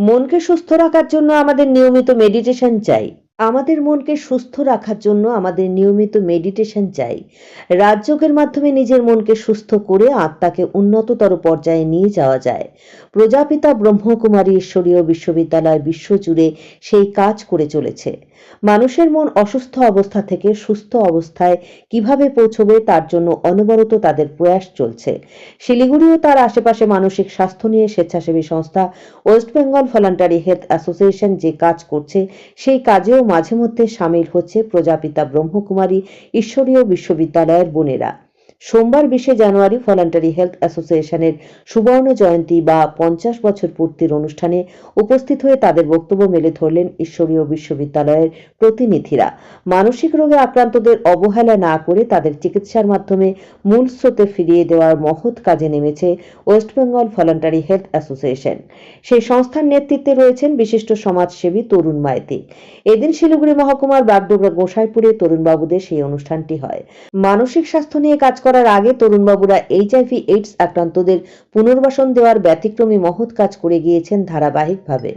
মনকে সুস্থ রাখার জন্য আমাদের নিয়মিত মেডিটেশন চাই। আমাদের মনকে সুস্থ রাখার জন্য আমাদের নিয়মিত মেডিটেশন চাই। রাজযোগের মাধ্যমে নিজের মনকে সুস্থ করে আত্মাকে উন্নততর পর্যায়ে নিয়ে যাওয়া যায়। প্রজাপিতা ব্রহ্মকুমারী ঈশ্বরীয় বিশ্ববিদ্যালয় বিশ্বজুড়ে সেই কাজ করে চলেছে। মানুষের মন অসুস্থ অবস্থা থেকে সুস্থ অবস্থায় কীভাবে পৌঁছবে তার জন্য অনবরত তাদের প্রয়াস চলছে। শিলিগুড়ি ও তার আশেপাশে মানসিক স্বাস্থ্য নিয়ে স্বেচ্ছাসেবী সংস্থা West Bengal voluntary health association যে কাজ করছে, সেই কাজেও মাঝে মধ্যে সামিল হচ্ছে প্রজাপিতা ব্রহ্মকুমারী ঈশ্বরীয় বিশ্ববিদ্যালয়ের বোনেরা। সোমবার বিশে জানুয়ারি ভলান্টারি হেলথ অ্যাসোসিয়েশনের সুবর্ণ জয়ন্তী বা পঞ্চাশ বছর পূর্তির অনুষ্ঠানে উপস্থিত হয়ে তাদের বক্তব্য মেলে ধরলেন ঈশ্বরীয় বিশ্ববিদ্যালয়ের প্রতিনিধিরা। মানসিক রোগে আক্রান্তদের অবহেলা না করে তাদের চিকিৎসার মাধ্যমে মূল স্রোতে ফিরিয়ে দেওয়ার মহৎ কাজে নেমেছে ওয়েস্ট বেঙ্গল ভলান্টারি হেলথ অ্যাসোসিয়েশন। সেই সংস্থার নেতৃত্বে রয়েছেন বিশিষ্ট সমাজসেবী তরুণ মাইতি। এদিন শিলিগুড়ি মহকুমার বাগডোগরা গোসাইপুরে তরুণবাবুদের সেই অনুষ্ঠানটি হয়। মানসিক স্বাস্থ্য নিয়ে কাজ করার আগে তরুণবাবুরা এইচআইভি এইডস আক্রান্তদের পুনর্বাসন দেওয়ার ব্যতিক্রমী মহৎ কাজ করে গিয়েছেন ধারাবাহিকভাবে।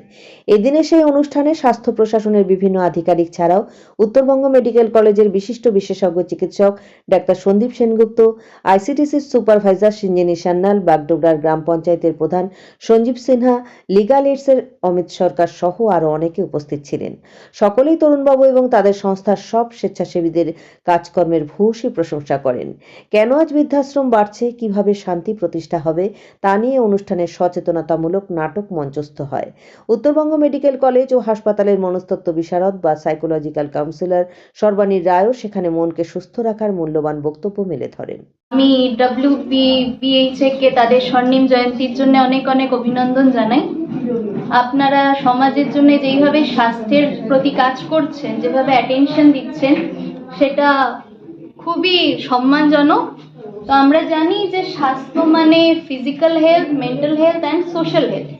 এদিনে সেই অনুষ্ঠানে স্বাস্থ্য প্রশাসনের বিভিন্ন আধিকারিক ছাড়াও উত্তরবঙ্গ মেডিকেল কলেজের বিশিষ্ট বিশেষজ্ঞ চিকিৎসক ডাক্তার সন্দীপ সেনগুপ্ত আইসিটিসির সুপারভাইজার সিঞ্জেনি সান্যাল, বাগডোগরার গ্রাম পঞ্চায়েতের প্রধান সঞ্জীব সিনহা, লিগাল এইডসের অমিত সরকার সহ আরও অনেকে উপস্থিত ছিলেন। সকলেই তরুণবাবু এবং তাদের সংস্থার সব স্বেচ্ছাসেবীদের কাজকর্মের ভূয়সী প্রশংসা করেন। কেন আজ বৃদ্ধাশ্রম বাড়ছে? কীভাবে শান্তি প্রতিষ্ঠা হবে? তা নিয়ে অনুষ্ঠানে সচেতনতামূলক নাটক মঞ্চস্থ হয়। উত্তরবঙ্গ মেডিকেল কলেজ ও হাসপাতালের মনস্তত্ত্ব বিশারদ বা সাইকোলজিক্যাল কাউন্সিলর সর্বাণীর রায়ও সেখানে মনকে সুস্থ রাখার মূল্যবান বক্তব্য মেলে ধরেন। আমি ডাব্লিউ কে তাদের স্বর্ণিম জয়ন্তীর জন্য অনেক অনেক অভিনন্দন জানাই। আপনারা সমাজের জন্য যেইভাবে স্বাস্থ্যের প্রতি কাজ করছেন, যেভাবে অ্যাটেনশন দিচ্ছেন, সেটা খুবই সম্মানজনক। তো আমরা জানি যে স্বাস্থ্য মানে physical health mental health and social health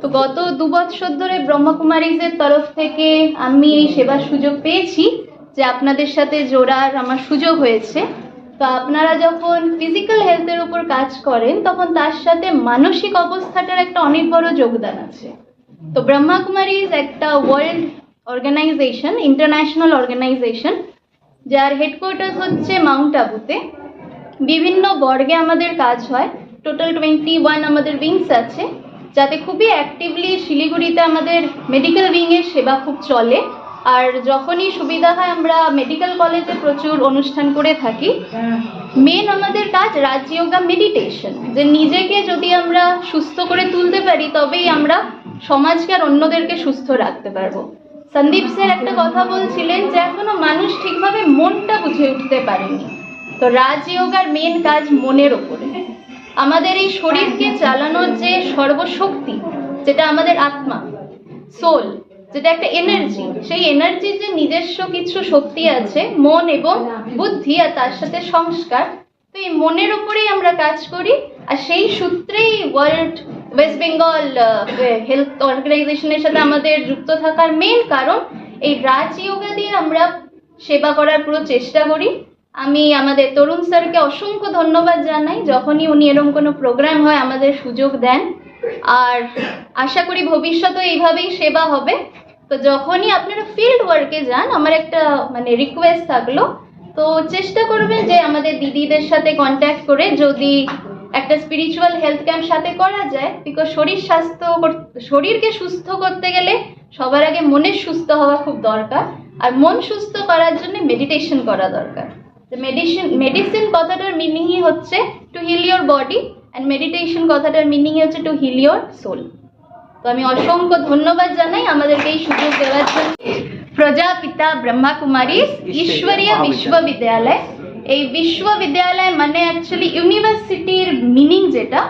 তো গত দু বছর ধরে ব্রহ্মকুমারীজের তরফ থেকে আমি এই সেবার সুযোগ পেয়েছি যে আপনাদের সাথে জোড়ার আমার সুযোগ হয়েছে। তো আপনারা যখন ফিজিক্যাল হেলথের উপর কাজ করেন, তখন তার সাথে মানসিক অবস্থাটার একটা অনেক বড় যোগদান আছে। তো ব্রহ্মাকুমারীজ একটা ওয়ার্ল্ড অর্গানাইজেশন ইন্টারন্যাশনাল অর্গানাইজেশন যার হেডকোয়ার্টার্স হচ্ছে মাউন্ট আবুতে বিভিন্ন বর্গে আমাদের কাজ হয়। টোটাল টোয়েন্টি ওয়ান আমাদের উইংস আছে। যাতে খুবই অ্যাক্টিভলি শিলিগুড়িতে আমাদের মেডিকেল উইংয়ের সেবা খুব চলে। আর যখনই সুবিধা হয় আমরা মেডিকেল কলেজে প্রচুর অনুষ্ঠান করে থাকি। মেন আমাদের কাজ রাজযোগা মেডিটেশন যে নিজেকে যদি আমরা সুস্থ করে তুলতে পারি, তবেই আমরা সমাজকে আর অন্যদেরকে সুস্থ রাখতে পারব। সন্দীপ স্যার একটা কথা বলছিলেন যে এখনও মানুষ ঠিকভাবে মনটা বুঝে উঠতে পারেনি। তো রাজযোগার মেন কাজ মনের ওপরে আমাদের এই শরীরকে চালানোর যে সর্বশক্তি, যেটা আমাদের আত্মা সোল যেটা একটা এনার্জি সেই এনার্জির যে নিজস্ব কিছু শক্তি আছে, মন এবং বুদ্ধি আর তার সাথে সংস্কার। তো এই মনের ওপরেই আমরা কাজ করি, আর সেই সূত্রেই ওয়ার্ল্ড ওয়েস্ট বেঙ্গল হেলথ অর্গানাইজেশনের সাথে আমাদের যুক্ত থাকার মেন কারণ, এই রাজ যোগা দিয়ে আমরা সেবা করার পুরো চেষ্টা করি। আমি আমাদের তরুণ স্যারকে অসংখ্য ধন্যবাদ জানাই, যখনই উনি এরকম কোনো প্রোগ্রাম হয়, আমাদের সুযোগ দেন। আর আশা করি ভবিষ্যতে এইভাবেই সেবা হবে। তো যখনই আপনারা ফিল্ড ওয়ার্কে যান, আমার একটা মানে রিকোয়েস্ট থাকল, তো চেষ্টা করবেন যে আমাদের দিদিদের সাথে কন্ট্যাক্ট করে যদি একটা স্পিরিচুয়াল হেলথ ক্যাম্প সাথে করা যায় বিকজ শরীর স্বাস্থ্য শরীরকে সুস্থ করতে গেলে সবার আগে মনের সুস্থ হওয়া খুব দরকার আর মন সুস্থ করার জন্য মেডিটেশন করা দরকার। মেডিসিন মেডিসিন কথাটার মিনিংই হচ্ছে to heal your body and meditation কথাটার মিনিংই হচ্ছে টু হিল ইয়োর সোল তো আমি অসংখ্য ধন্যবাদ জানাই আমাদেরকে এই সুযোগ দেওয়ার জন্য। প্রজাপিতা ব্রহ্মা কুমারী ঈশ্বরীয় বিশ্ববিদ্যালয়। এই বিশ্ববিদ্যালয় মানে অ্যাকচুয়ালি ইউনিভার্সিটির মিনিং যেটা,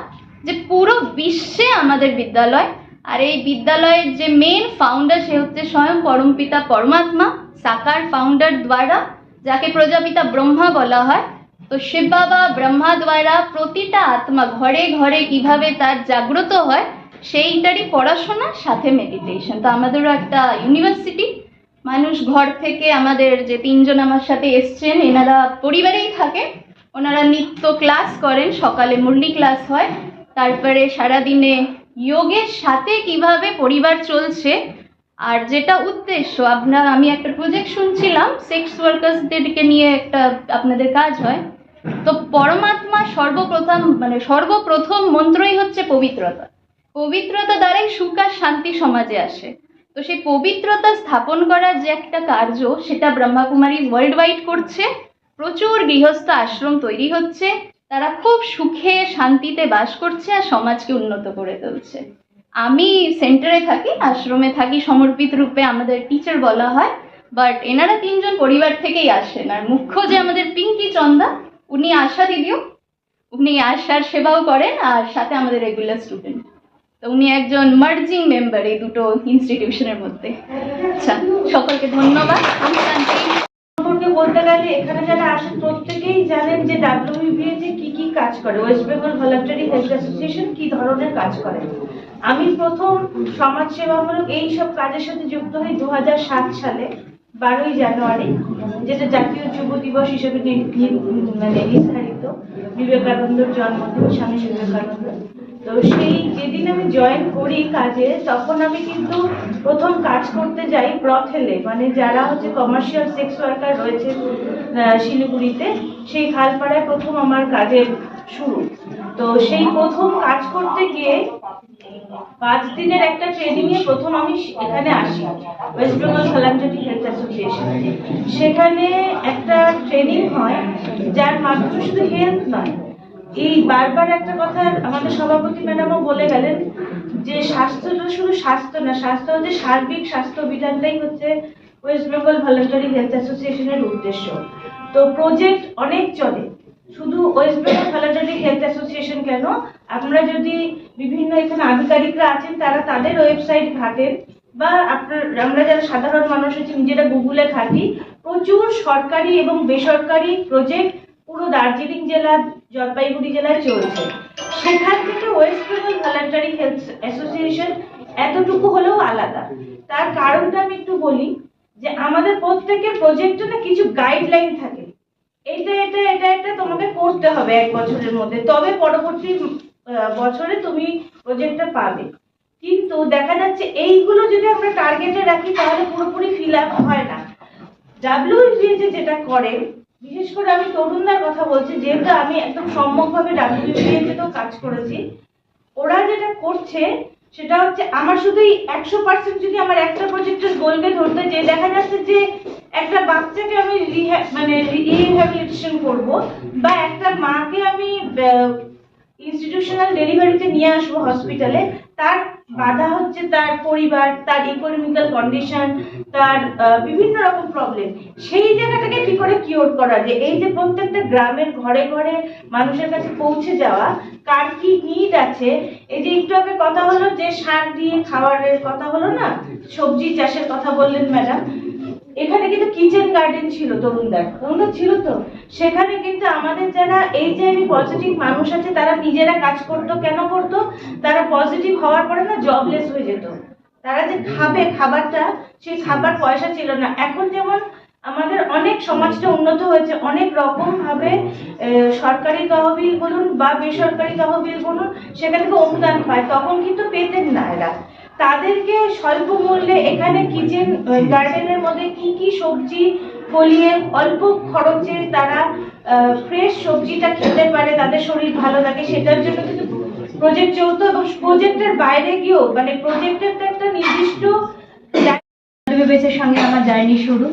যে পুরো বিশ্বে আমাদের বিদ্যালয়, আর এই বিদ্যালয়ের যে মেন ফাউন্ডার সে হচ্ছে স্বয়ং পরমপিতা পরমাত্মা, সাকার ফাউন্ডার দ্বারা, যাকে প্রজাপিতা ব্রহ্মা বলা হয়। তো শিব বাবা ব্রহ্মা দ্বারা প্রতিটা আত্মা ঘরে ঘরে কীভাবে তার জাগ্রত হয়, সেইটারই পড়াশোনা সাথে মেডিটেশন তো আমাদেরও একটা ইউনিভার্সিটি মানুষ ঘর থেকে আমাদের যে তিনজন আমার সাথে এসছেন, এনারা পরিবারেই থাকে। ওনারা নিত্য ক্লাস করেন, সকালে মুরলি ক্লাস হয়। তারপরে সারাদিনে যোগের সাথে কীভাবে পরিবার চলছে, আর যেটা উদ্দেশ্য আপনার আমি একটা প্রজেক্ট শুনছিলাম সেক্স ওয়ার্কার্সদেরকে নিয়ে একটা আপনাদের কাজ হয়। তো পরমাত্মা সর্বপ্রথম মানে সর্বপ্রথম মন্ত্রই হচ্ছে পবিত্রতা। পবিত্রতা দ্বারাই সুখ আর শান্তি সমাজে আসে। তো সেই পবিত্রতা স্থাপন করার যে একটা কার্য, সেটা ব্রহ্মাকুমারী ওয়ার্ল্ড ওয়াইড করছে। প্রচুর গৃহস্থ আশ্রম তৈরি হচ্ছে। তারা খুব সুখে, শান্তিতে বাস করছে আর সমাজকে উন্নত করে তুলছে। আমি সেন্টারে থাকি, আশ্রমে থাকি সমর্পিত রূপে, আমাদের টিচার বলা হয়। বাট এনারা তিনজন পরিবার থেকেই আসেন। আর মুখ্য যে আমাদের পিঙ্কি চন্দা, উনি আশা দিদিও, উনি আশার সেবাও করেন আর সাথে আমাদের রেগুলার স্টুডেন্ট তো উনি একজন মার্জিং মেম্বার এই দুটো ইনস্টিটিউশনের মধ্যে। আচ্ছা সকলকে ধন্যবাদ। বলতে গেলে এখানে যারা আসেন, প্রত্যেকেই জানেন যে ডাব্লিউবিপিএ যে কি কি কাজ করে। West Bengal voluntary health association কি ধরনের কাজ করে। আমি প্রথম সমাজ সেবামূলক এই সব কাজের সাথে যুক্ত হই দু হাজার সাত সালে, বারোই জানুয়ারি, যেটা জাতীয় যুব দিবস হিসেবে মানে নির্ধারিত। বিবেকানন্দর জন্মদিন, স্বামী বিবেকানন্দ। তো সেই যেদিন আমি জয়েন করি কাজে, তখন আমি কিন্তু প্রথম কাজ করতে যাই ব্রথেলে মানে যারা হচ্ছে কমার্শিয়াল সেক্স ওয়ার্কার রয়েছে শিলিগুড়িতে, সেই খালপাড়ায় প্রথম আমার কাজের শুরু। তো সেই প্রথম কাজ করতে গিয়ে পাঁচ দিনের একটা ট্রেনিং এ প্রথম আমি এখানে আসি West Bengal voluntary health association সেখানে একটা ট্রেনিং হয়, যার মাধ্যমে শুধু হেলথ নয় এই বারবার একটা কথা আমাদের সভাপতি ম্যাডামও বলে গেলেন যে স্বাস্থ্যটা শুধু স্বাস্থ্য না, স্বাস্থ্য হচ্ছে সার্বিক স্বাস্থ্য অভিযানটাই হচ্ছে ওয়েস্ট বেঙ্গল ভলান্টারি হেলথ অ্যাসোসিয়েশনের উদ্দেশ্য। তো প্রজেক্ট অনেক চলে, শুধু West Bengal voluntary health association কেন? আপনারা যদি বিভিন্ন এখানে আধিকারিকরা আছেন, তারা তাদের ওয়েবসাইট ঘাটেন বা আপনার, আমরা যারা সাধারণ মানুষ আছি, নিজেরা গুগলে ঘাটি, প্রচুর সরকারি এবং বেসরকারি প্রজেক্ট পুরো দার্জিলিং জেলা, জলপাইগুড়ি জেলায় চলছে। সেখান থেকে West Bengal voluntary health association এতটুকু হলেও আলাদা। তার কারণটা আমি একটু বলি যে আমাদের প্রত্যেকের প্রজেক্টে না কিছু গাইডলাইন থাকে। এটা এটা এটা এটা তোমাকে করতে হবে এক বছরের মধ্যে। তবে পরবর্তী বছরে তুমি প্রজেক্টটা পাবে। কিন্তু দেখা যাচ্ছে এইগুলো যদি আমরা টার্গেটে রাখি, তাহলে পুরোপুরি ফিল আপ হয় না। ডাব্লিউবিএ যেটা করে বিশেষ করে আমি তরুণদের কথা বলছি, যেহেতু আমি একদম সম্যকভাবে ডাব্লিউবিএ তো কাজ করেছি, ওরা যেটা করছে সেটা হচ্ছে আমার শুধু একশো পার্সেন্ট যদি আমার একটা প্রজেক্টের গোলকে ধরতে যে দেখা যাচ্ছে যে একটা বাচ্চাকে আমি মানে রিহ্যাবিলিটেশন করব বা একটা মাকে আমি ইনস্টিটিউশনাল ডেলিভারিতে নিয়ে আসব হসপিটালে তার বাধা হচ্ছে তার পরিবার, তার ইকোনমিক্যাল কন্ডিশন তার বিভিন্ন রকম প্রবলেম সেই জায়গাটাকে কি করে কিওর করা যে এই যে প্রত্যেকটা গ্রামের ঘরে ঘরে মানুষের কাছে পৌঁছে যাওয়া, কার কি নিড আছে? এই যে একটু আগে কথা হলো যে সার দিয়ে খাবারের কথা হলো না? সবজি চাষের কথা বললেন ম্যাডাম। এখানে কিন্তু কিচেন গার্ডেন ছিল তরুণদার তরুণদার ছিল তো। সেখানে কিন্তু আমাদের যারা এই যে আমি পজিটিভ মানুষ আছে তারা নিজেরা কাজ করতো কেন করতো? তারা পজিটিভ হওয়ার পরে না জবলেস হয়ে যেত। তারা যে খাবে খাবারটা সেই খাবার পয়সা ছিল না। এখন যেমন আমাদের অনেক সমাজটা উন্নত হয়েছে অনেক রকম ভাবে আহ, সরকারি তহবিল বলুন বা বেসরকারি তহবিল বলুন সেখান থেকে অনুদান পায় তখন কিন্তু পেতেন না এরা। তাদেরকে স্বল্প মূল্যে এখানে কিচেন গার্ডেনের মধ্যে কি কি সবজি ফলিয়ে অল্প খরচে তারা ফ্রেশ সবজিটা খেতে পারে, তাদের শরীর ভালো থাকে, সেটার জন্য কিন্তু প্রজেক্ট চলতো এবং প্রজেক্টের বাইরে গিয়েও মানে প্রজেক্টের তো একটা নির্দিষ্ট ডাব্লিউবিএসের সঙ্গে আমার জার্নি শুরু।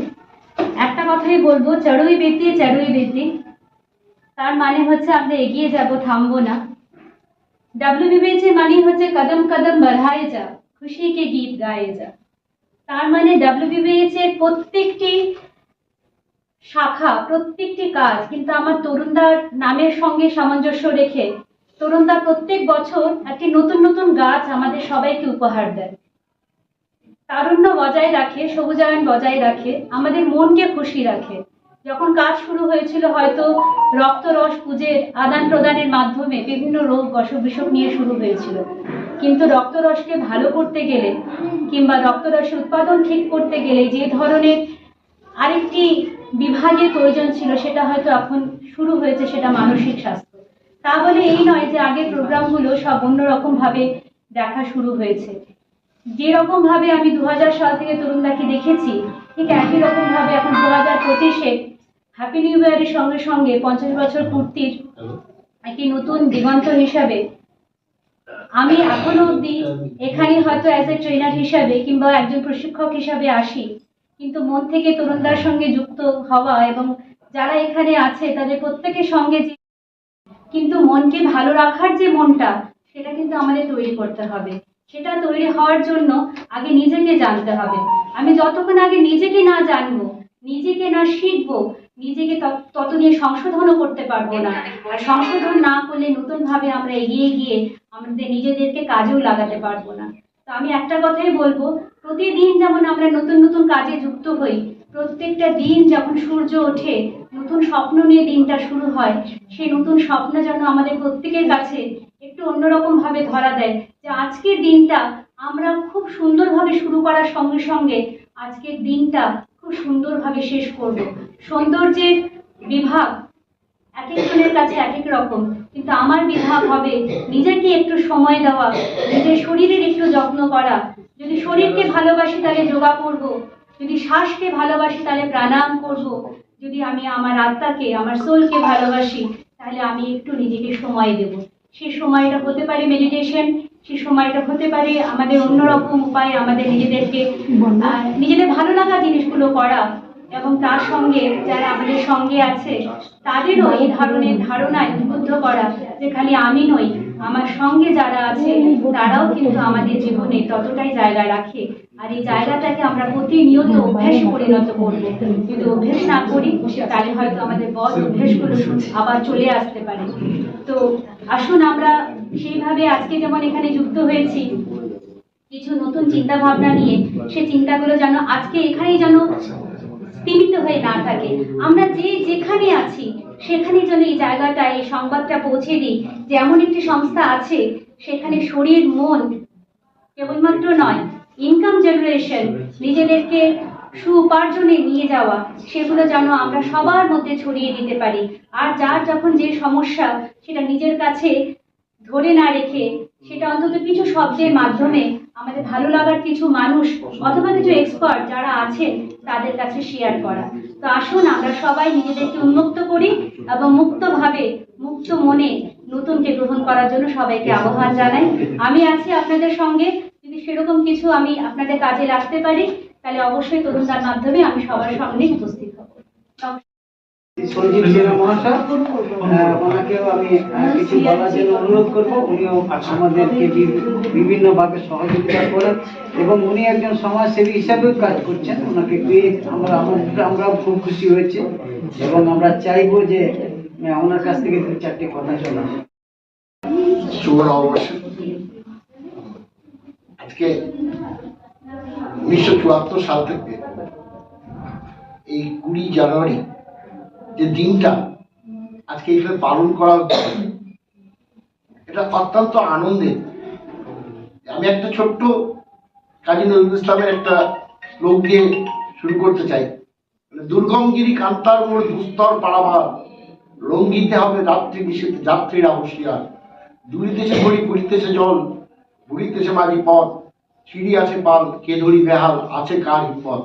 একটা কথাই বলব, চড়ুই বেতি চড়ুই বেতি। তার মানে হচ্ছে আমরা এগিয়ে যাব, থামবো না। ডাব্লিউবিএস এর মানে হচ্ছে কদম কদম বাড়ায়ে যা খুশি কে গীত গায়ে যা। তার মানে ডাব্লিউবিএস এর প্রত্যেকটি শাখা, প্রত্যেকটি কাজ, কিন্তু আমার তরুণদার নামের সঙ্গে সামঞ্জস্য রেখে তরুণদা প্রত্যেক বছর একটি নতুন নতুন গাছ আমাদের সবাইকে উপহার দেয়। তারুণ্য বজায় রাখে, সবুজায়ন বজায় রাখে, আমাদের মনকে খুশি রাখে। যখন কাজ শুরু হয়েছিল, হয়তো রক্তরস পুজের আদান প্রদানের মাধ্যমে বিভিন্ন রোগ অসুখ বিসুখ নিয়ে শুরু হয়েছিল। কিন্তু রক্তরসকে ভালো করতে গেলে কিংবা রক্তরসের উৎপাদন ঠিক করতে গেলে যে ধরনের আরেকটি বিভাগের প্রয়োজন ছিল সেটা হয়তো এখন শুরু হয়েছে সেটা মানসিক স্বাস্থ্য। তা বলে এই নয় যে আগের প্রোগ্রামগুলো সব অন্যরকম ভাবে দেখা শুরু হয়েছে। যেরকম ভাবে আমি দু হাজার সাল থেকে তরুণদাকে দেখেছি ঠিক একই রকম ভাবে এখন দু হাজার পঁচিশে হ্যাপি নিউ ইয়ারের সঙ্গে সঙ্গে পঞ্চাশ বছর পূর্তির একটি নতুন দিগন্ত হিসাবে আমি এখনও অবধি এখানে হয়তো অ্যাজ এ ট্রেনার হিসাবে কিংবা একজন প্রশিক্ষক হিসাবে আসি, কিন্তু মন থেকে তরুণদার সঙ্গে যুক্ত হওয়া এবং যারা এখানে আছে তাদের প্রত্যেকের সঙ্গে কিন্তু মনকে ভালো রাখার যে মনটা, সেটা কিন্তু আমাদের তৈরি করতে হবে। সেটা তৈরি হওয়ার জন্য আগে নিজেকে জানতে হবে। আমি যতক্ষণ আগে নিজেকে না জানব, নিজেকে না শিখব নিজেকে তত- ততদিন সংশোধনও করতে পারব না। আর সংশোধন না করলে নতুন ভাবে আমরা এগিয়ে গিয়ে আমাদের নিজেদেরকে কাজেও লাগাতে পারব না। তো আমি একটা কথাই বলব প্রতিদিন যেমন আমরা নতুন নতুন কাজে যুক্ত হই প্রত্যেকটা দিন যখন সূর্য ওঠে নতুন স্বপ্ন নিয়ে দিনটা শুরু হয় সেই নতুন স্বপ্ন যেন আমাদের প্রত্যেকের কাছে একটু অন্যরকম ভাবে ধরা দেয় যে আজকের দিনটা আমরা খুব সুন্দরভাবে শুরু করার সঙ্গে সঙ্গে আজকের দিনটা খুব সুন্দরভাবে শেষ করব। সৌন্দর্যের বিভাগ এক একজনের কাছে এক এক রকম কিন্তু আমার বিভাগ হবে নিজেকে একটু সময় দেওয়া, নিজের শরীরের একটু যত্ন করা। যদি শরীরকে ভালোবাসি তাহলে যোগা করব, যদি শ্বাসকে ভালোবাসি তাহলে প্রাণায়াম করব, যদি আমি আমার আত্মাকে, আমার সোলকে ভালোবাসি তাহলে আমি একটু নিজেকে সময় দেব। সেই সময়টা হতে পারে মেডিটেশন সেই সময়টা হতে পারে আমাদের অন্যরকম উপায়ে আমাদের নিজেদেরকে নিজেদের ভালো লাগা জিনিসগুলো করা এবং তার সঙ্গে যারা আমাদের সঙ্গে আছে তাদেরও এই ধরনের ধারণায় উদ্বুদ্ধ করা যে খালি আমি নই আমার সঙ্গে যারা আছে, তারাও কিন্তু আমাদের জীবনে ততটাই জায়গা রাখে। আর এই জায়গাটাকে আমরা প্রতিনিয়ত অভ্যাসে পরিণত করব। যদি অভ্যেস না করি, তাহলে হয়তো আমাদের বদ অভ্যেসগুলো আবার চলে আসতে পারে। তো আসুন আমরা সেইভাবে আজকে যেমন এখানে যুক্ত হয়েছি, কিছু নতুন চিন্তা ভাবনা নিয়ে, সে চিন্তাগুলো যেন আজকে এখানেই যেন সীমিত হয়ে না থাকে। আমরা যে যেখানে আছি সেখানে যেন এই জায়গাটায়, এই সংবাদটা পৌঁছে দিই। যে এমন একটি সংস্থা আছে, সেখানে শরীর মন কেবলমাত্র নয় ইনকাম জেনারেশন নিজেদেরকে সুউপার্জনে নিয়ে যাওয়া, সেগুলো যেন আমরা সবার মধ্যে ছড়িয়ে দিতে পারি। আর যার যখন যে সমস্যা, সেটা নিজের কাছে ধরে না রেখে, সেটা অন্তত কিছু শব্দের মাধ্যমে আমাদের ভালো লাগার কিছু মানুষ, অথবা কিছু এক্সপার্ট যারা আছেন তাদের কাছে শেয়ার করা। তো আসুন আমরা সবাই নিজেদেরকে উন্মুক্ত করি এবং মুক্তভাবে, মুক্ত মনে নতুনকে গ্রহণ করার জন্য সবাইকে আহ্বান জানাই। আমি আছি আপনাদের সঙ্গে। যদি সেরকম কিছু আমি আপনাদের কাজে লাগতে পারি, তাহলে অবশ্যই তরুণতার মাধ্যমে আমি সবার সামনে উপস্থিত হব। সঞ্জীব সিনহা মহাশয় ওনাকেও আমি কিছু বলার জন্য অনুরোধ করব। উনিও আমাদেরকে বিভিন্ন ভাবে সহযোগিতা করেন এবং উনি একজন সমাজসেবী হিসাবেও কাজ করছেন। ওনাকে পেয়ে আমরা আমরা- আমরাও খুব খুশি হয়েছে এবং আমরা চাইব যে ওনার কাছ থেকে দু চারটে কথা শোনা শুভ নববর্ষ। আজকে উনিশশো চুয়াত্তর সাল থেকে এই কুড়ি জানুয়ারি যে দিনটা আজকে এইভাবে পালন করা হচ্ছে এটা অত্যন্ত আনন্দের। আমি একটা ছোট্ট কাজী নজরুল ইসলামের একটা শ্লোক দিয়ে শুরু করতে চাই। মানে দুর্গমগিরি কান্তার মোড় দুস্তর পাড়াবার লঙ্ঘিতে হবে রাত্রি নিষেধ, যাত্রীর হুঁশিয়ার। দুরিতেছে ঘড়ি ঘুরিতেছে জল, ঘুরিতেছে মাঝি পথ সিঁড়ি আছে পাল, কে ধরি বেহাল, আছে কার হিম্মত?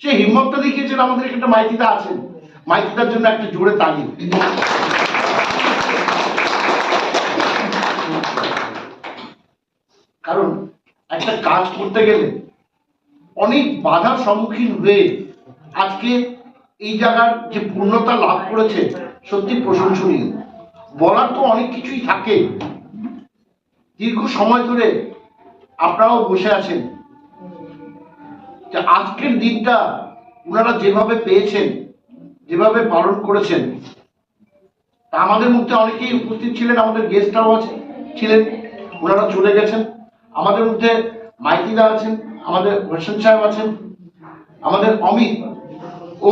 সে হিম্মতটা দেখিয়েছেন আমাদের একটা মাইতিদা আছেন। মাইতিদার জন্য একটা জোরে তালি কারণ একটা কাজ করতে গেলে অনেক বাধার সম্মুখীন হয়ে আজকে এই জায়গার যে পূর্ণতা লাভ করেছে, সত্যি প্রশংসনীয়। বলার তো অনেক কিছুই থাকে। দীর্ঘ সময় ধরে আপনারাও বসে আছেন। যে আজকের দিনটা ওনারা যেভাবে পেয়েছেন যেভাবে পালন করেছেন, তা আমাদের মধ্যে অনেকেই উপস্থিত ছিলেন, আমাদের গেস্টরাও আছে, ছিলেন, ওনারা চলে গেছেন। আমাদের মধ্যে মাইতিদা আছেন, আমাদের হোসেন সাহেব আছেন, আমাদের অমিত, ও